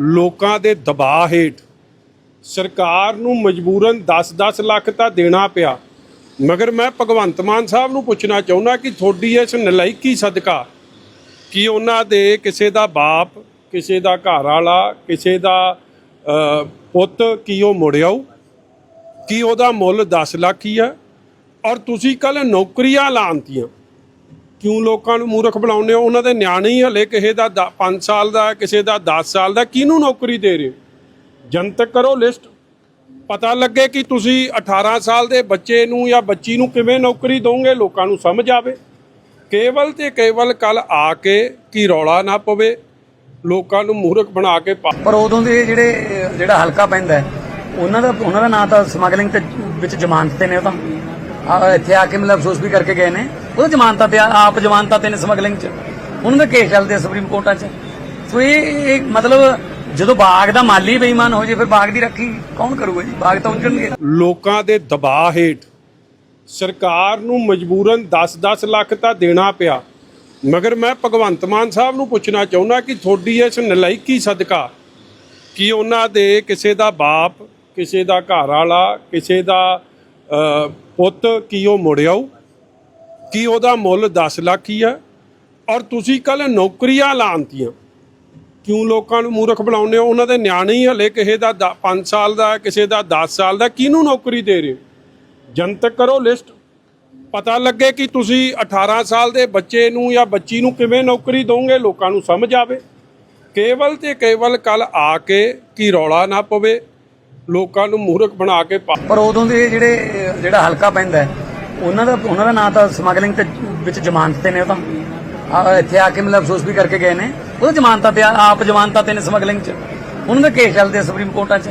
ਲੋਕਾਂ ਦੇ ਦਬਾਅ ਹੇਠ ਸਰਕਾਰ ਨੂੰ ਮਜਬੂਰਨ 10-10 ਲੱਖ ਤਾਂ ਦੇਣਾ ਪਿਆ। ਮਗਰ ਮੈਂ ਭਗਵੰਤ ਮਾਨ ਸਾਹਿਬ ਨੂੰ ਪੁੱਛਣਾ ਚਾਹੁੰਦਾ ਕਿ ਤੁਹਾਡੀ ਇਸ ਨਲਾਇਕੀ ਸਦਕਾ ਕਿ ਉਹਨਾਂ ਦੇ ਕਿਸੇ ਦਾ ਬਾਪ, ਕਿਸੇ ਦਾ ਘਰ ਵਾਲਾ, ਕਿਸੇ ਦਾ ਪੁੱਤ ਕੀ ਉਹ ਮੁੜਿਆਉ ਕੀ ਉਹਦਾ ਮੁੱਲ 10 ਲੱਖ ਹੀ ਹੈ ਔਰ ਤੁਸੀਂ ਕੱਲ ਨੌਕਰੀਆਂ ਲਾਂਤੀਆਂ। ਕਿਉਂ ਲੋਕਾਂ ਨੂੰ ਮੂਰਖ ਬਣਾਉਂਦੇ ਹੋ? ਉਹਨਾਂ ਦੇ ਨਿਆਣੇ ਹੀ ਹਲੇ ਕਿਸੇ ਦਾ 5 ਸਾਲ ਦਾ ਕਿਸੇ ਦਾ 10 ਸਾਲ ਦਾ ਕਿਹਨੂੰ ਨੌਕਰੀ ਦੇ ਰਹੇ ਹੋ? ਜਨਤਕ ਕਰੋ ਲਿਸਟ। ਪਤਾ ਲੱਗੇ ਕਿ ਤੁਸੀਂ 18 ਸਾਲ ਦੇ ਬੱਚੇ ਨੂੰ ਜਾਂ ਬੱਚੀ ਨੂੰ ਕਿਵੇਂ ਨੌਕਰੀ ਦੋਗੇ? ਲੋਕਾਂ ਨੂੰ ਸਮਝ ਆਵੇ। ਕੇਵਲ ਤੇ ਕੇਵਲ ਕੱਲ ਆ ਕੇ ਕੀ ਰੌਲਾ ਨਾ ਪਵੇ। ਲੋਕਾਂ ਨੂੰ ਮੂਰਖ ਬਣਾ ਕੇ ਪਾ ਪਰ ਉਦੋਂ ਦੇ ਜਿਹੜੇ, ਜਿਹੜਾ ਹਲਕਾ ਪੈਂਦਾ ਉਹਨਾਂ ਦਾ ਉਹਨਾਂ ਦਾ ਨਾਂ ਤਾਂ ਸਮਗਲਿੰਗ ਤੇ ਵਿੱਚ ਜ਼ਮਾਨਤ ਤੇ ਨੇ ਉਹ ਤਾਂ। ਇੱਥੇ ਆ ਕੇ ਮਤਲਬ ਅਫਸੋਸ ਵੀ ਕਰਕੇ ਗਏ ਨੇ। ਉਹ ਜ਼ਮਾਨਤਾਂ ਤੇ ਆਪ ਜ਼ਮਾਨਤਾਂ ਤੇ ਨੇ ਸਮਗਲਿੰਗ 'ਚ। ਉਹਨਾਂ ਦੇ ਕੇਸ ਚੱਲਦੇ ਸੁਪਰੀਮ ਕੋਰਟਾਂ 'ਚ। ਸੋ ਇਹ ਮਤਲਬ ਜਦੋਂ ਬਾਗ ਦਾ ਮਾਲੀ ਬੇਈਮਾਨ ਹੋ ਜੇ, ਫਿਰ ਬਾਗ ਦੀ ਰੱਖੀ ਕੌਣ ਕਰੂਗਾ ਜੀ? ਬਾਗ ਤਾਂ ਉੱਜਣਗੇ ਲੋਕਾਂ ਦੇ ਦਬਾਅ ਹੇਠ ਸਰਕਾਰ ਨੂੰ ਮਜਬੂਰਨ 10-10 ਲੱਖ ਤਾਂ ਦੇਣਾ ਪਿਆ। ਮਗਰ ਮੈਂ ਭਗਵੰਤ ਮਾਨ ਸਾਹਿਬ ਨੂੰ ਪੁੱਛਣਾ ਚਾਹੁੰਦਾ ਕਿ ਤੁਹਾਡੀ ਇਸ ਨਲਾਇਕੀ ਸਦਕਾ ਕਿ ਉਹਨਾਂ ਦੇ ਕਿਸੇ ਦਾ ਬਾਪ, ਕਿਸੇ ਦਾ ਘਰ ਵਾਲਾ ਕਿਸੇ ਦਾ ਪੁੱਤ ਕੀ ਉਹ ਮੁੜਿਆਉ ਕੀ ਉਹਦਾ ਮੁੱਲ 10 ਲੱਖ ਹੀ ਹੈ? ਔਰ ਤੁਸੀਂ ਕੱਲ ਨੌਕਰੀਆਂ ਲਾਂਤੀਆਂ। ਕਿਉਂ ਲੋਕਾਂ ਨੂੰ ਮੂਰਖ ਬਣਾਉਂਦੇ ਹੋ? ਉਹਨਾਂ ਦੇ ਨਿਆਣੇ ਹੀ ਹਲੇ ਕਿਸੇ ਦਾ 5 ਸਾਲ ਦਾ ਕਿਸੇ ਦਾ 10 ਸਾਲ ਦਾ ਕਿਹਨੂੰ ਨੌਕਰੀ ਦੇ ਰਹੇ ਹੋ? ਜਨਤਕ ਕਰੋ ਲਿਸਟ। ਪਤਾ ਲੱਗੇ ਕਿ ਤੁਸੀਂ 18 ਸਾਲ ਦੇ ਬੱਚੇ ਨੂੰ ਜਾਂ ਬੱਚੀ ਨੂੰ ਕਿਵੇਂ ਨੌਕਰੀ ਦੋਗੇ? ਲੋਕਾਂ ਨੂੰ ਸਮਝ ਆਵੇ। ਕੇਵਲ ਤੇ ਕੇਵਲ ਕੱਲ ਆ ਕੇ ਕੀ ਰੌਲਾ ਨਾ ਪਵੇ। ਲੋਕਾਂ ਨੂੰ ਮੂਰਖ ਬਣਾ ਕੇ ਪਾ ਪਰ ਉਦੋਂ ਦੇ ਜਿਹੜੇ ਜਿਹੜਾ ਹਲਕਾ ਪੈਂਦਾ ਉਹਨਾਂ ਦਾ ਉਹਨਾਂ ਦਾ ਨਾਂ ਤਾਂ ਸਮਗਲਿੰਗ ਤੇ ਵਿੱਚ ਜ਼ਮਾਨਤ ਤੇ ਨੇ ਉਹ ਤਾਂ। ਇੱਥੇ ਆ ਕੇ ਮਤਲਬ ਅਫਸੋਸ ਵੀ ਕਰਕੇ ਗਏ ਨੇ। ਉਹ ਜ਼ਮਾਨਤਾਂ ਤੇ ਆਪ ਜ਼ਮਾਨਤਾਂ ਤੇ ਨੇ ਸਮਗਲਿੰਗ 'ਚ। ਉਹਨਾਂ ਦੇ ਕੇਸ ਚੱਲਦੇ ਸੁਪਰੀਮ ਕੋਰਟਾਂ 'ਚ।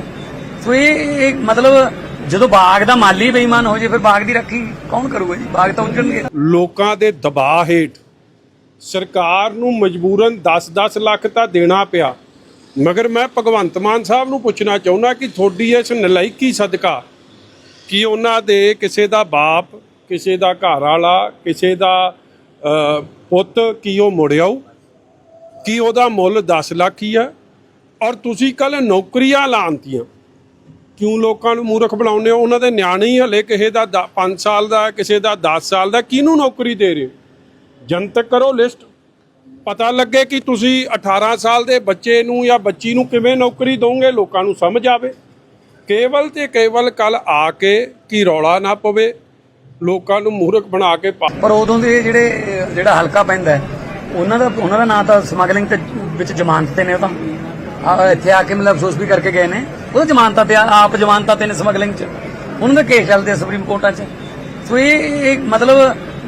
ਸੋ ਇਹ ਇਹ ਮਤਲਬ ਜਦੋਂ ਬਾਗ ਦਾ ਮਾਲੀ ਬੇਈਮਾਨ ਹੋ ਜੇ ਫਿਰ ਬਾਗ ਦੀ ਰੱਖੀ ਕੌਣ ਕਰੂਗਾ ਜੀ? ਬਾਗ ਤਾਂ ਉੱਜਣਗੇ ਲੋਕਾਂ ਦੇ ਦਬਾਅ ਹੇਠ ਸਰਕਾਰ ਨੂੰ ਮਜਬੂਰਨ 10-10 ਲੱਖ ਤਾਂ ਦੇਣਾ ਪਿਆ। ਮਗਰ ਮੈਂ ਭਗਵੰਤ ਮਾਨ ਸਾਹਿਬ ਨੂੰ ਪੁੱਛਣਾ ਚਾਹੁੰਦਾ ਕਿ ਤੁਹਾਡੀ ਇਸ ਨਲਾਇਕੀ ਸਦਕਾ ਕਿ ਉਹਨਾਂ ਦੇ ਕਿਸੇ ਦਾ ਬਾਪ, ਕਿਸੇ ਦਾ ਘਰ ਵਾਲਾ, ਕਿਸੇ ਦਾ ਪੁੱਤ ਕੀ ਉਹ ਮੁੜਿਆਉ ਕੀ ਉਹਦਾ ਮੁੱਲ 10 ਲੱਖ ਹੀ ਹੈ ਔਰ ਤੁਸੀਂ ਕੱਲ ਨੌਕਰੀਆਂ ਲਾਂਤੀਆਂ। ਕਿਉਂ ਲੋਕਾਂ ਨੂੰ ਮੂਰਖ ਬਣਾਉਂਦੇ ਹੋ? ਉਹਨਾਂ ਦੇ ਨਿਆਣੇ ਹੀ ਹਲੇ ਕਿਸੇ ਦਾ 5 ਸਾਲ ਦਾ, ਕਿਸੇ ਦਾ 10 ਸਾਲ ਦਾ, ਕਿਹਨੂੰ ਨੌਕਰੀ ਦੇ ਰਹੇ ਹੋ? ਜਨਤਕ ਕਰੋ ਲਿਸਟ। ਪਤਾ ਲੱਗੇ ਕਿ ਤੁਸੀਂ 18 ਸਾਲ ਦੇ ਬੱਚੇ ਨੂੰ ਜਾਂ ਬੱਚੀ ਨੂੰ ਕਿਵੇਂ ਨੌਕਰੀ ਦੋਗੇ, ਲੋਕਾਂ ਨੂੰ ਸਮਝ ਆਵੇ। ਕੇਵਲ ਤੇ ਕੇਵਲ ਕੱਲ ਆ ਕੇ ਕੀ ਰੌਲਾ ਨਾ ਪਵੇ, ਲੋਕਾਂ ਨੂੰ ਮੂਰਖ ਬਣਾ ਕੇ ਪਾ ਪਰ ਉਦੋਂ ਦੇ ਜਿਹੜੇ, ਜਿਹੜਾ ਹਲਕਾ ਪੈਂਦਾ ਉਹਨਾਂ ਦਾ ਉਹਨਾਂ ਦਾ ਨਾਂ ਤਾਂ ਸਮਗਲਿੰਗ ਤੇ ਵਿੱਚ ਜ਼ਮਾਨਤ ਤੇ ਨੇ ਉਹ ਤਾਂ। ਇੱਥੇ ਆ ਕੇ ਮਤਲਬ ਅਫਸੋਸ ਵੀ ਕਰਕੇ ਗਏ ਨੇ। ਉਹ ਜ਼ਮਾਨਤਾਂ ਤੇ ਆਪ ਜ਼ਮਾਨਤਾਂ ਤੇ ਨੇ ਸਮਗਲਿੰਗ 'ਚ। ਉਹਨਾਂ ਦੇ ਕੇਸ ਚੱਲਦੇ ਆ ਸੁਪਰੀਮ ਕੋਰਟਾਂ 'ਚ। ਸੋ ਇਹ ਮਤਲਬ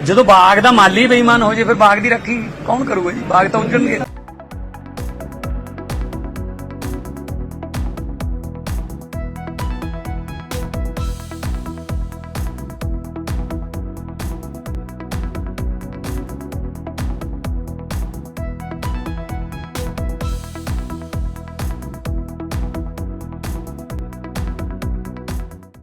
ਜਦੋਂ ਬਾਗ ਦਾ ਮਾਲੀ ਬੇਈਮਾਨ ਹੋ ਜੇ, ਫਿਰ ਬਾਗ ਦੀ ਰੱਖੀ ਕੌਣ ਕਰੂਗਾ ਜੀ? ਬਾਗ ਤਾਂ ਉੱਜਣਗੇ